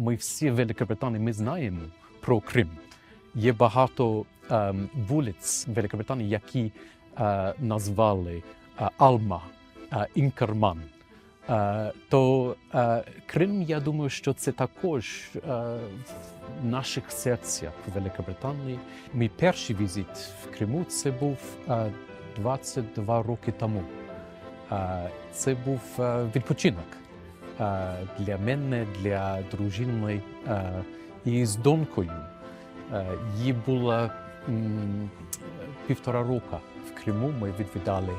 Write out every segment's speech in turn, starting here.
ми всі в Великобританії ми знаємо про Крим. Є багато ем, вулиць Великобританії, які е, назвали е, Алма, е, Інкерман. Е, то е, Крим, я думаю, що це також е, в наших серцях в Великобританії. Мій перший візит в Криму це був е, 22 роки тому. Е, Це був е, відпочинок для мене, для дружини е, і з донькою. Е, Їй було півтора року в Криму. Ми відвідали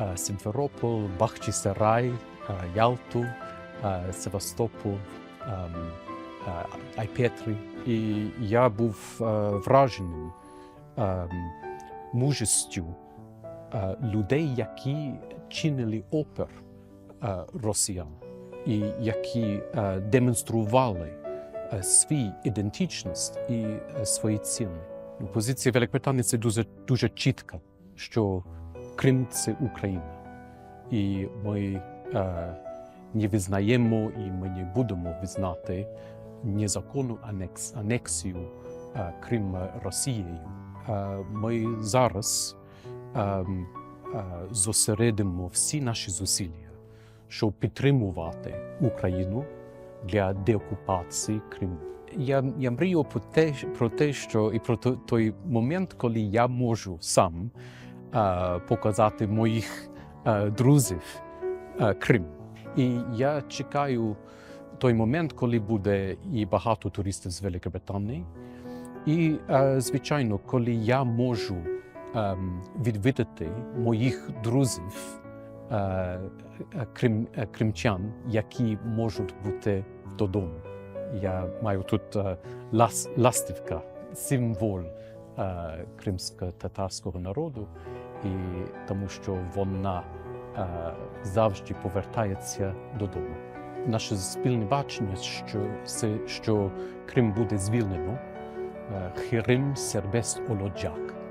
е, Симферополь, Бахчисарай, е, Ялту, е, Севастополь, ем, е, Айпетрі. І я був е, враженим ем, мужістю е, людей, які чинили опір е, росіян і які е, демонстрували е, свою ідентичність і е, свої ціни. Позиція Великобританії це дуже, дуже чітка, що Крим це Україна. І ми е, не визнаємо і ми не будемо визнати незаконну анекс, анексію е, Криму Росією. Е, ми зараз е, е, зосередимо всі наші зусилля, щоб підтримувати Україну для деокупації Криму. Я, я мрію про те, про те, що і про той момент, коли я можу сам е, показати моїх е, друзів е, Крим. І я чекаю той момент, коли буде і багато туристів з Великобританії. І, е, звичайно, коли я можу ем, відвідати моїх друзів, крим, е, кримчан, які можуть бути додому. Я маю тут е, лас, ластівка, символ е, кримсько-татарського народу, і тому що вона е, завжди повертається додому. Наше спільне бачення, що, що Крим буде звільнено, е, Хирим Сербест Олоджак.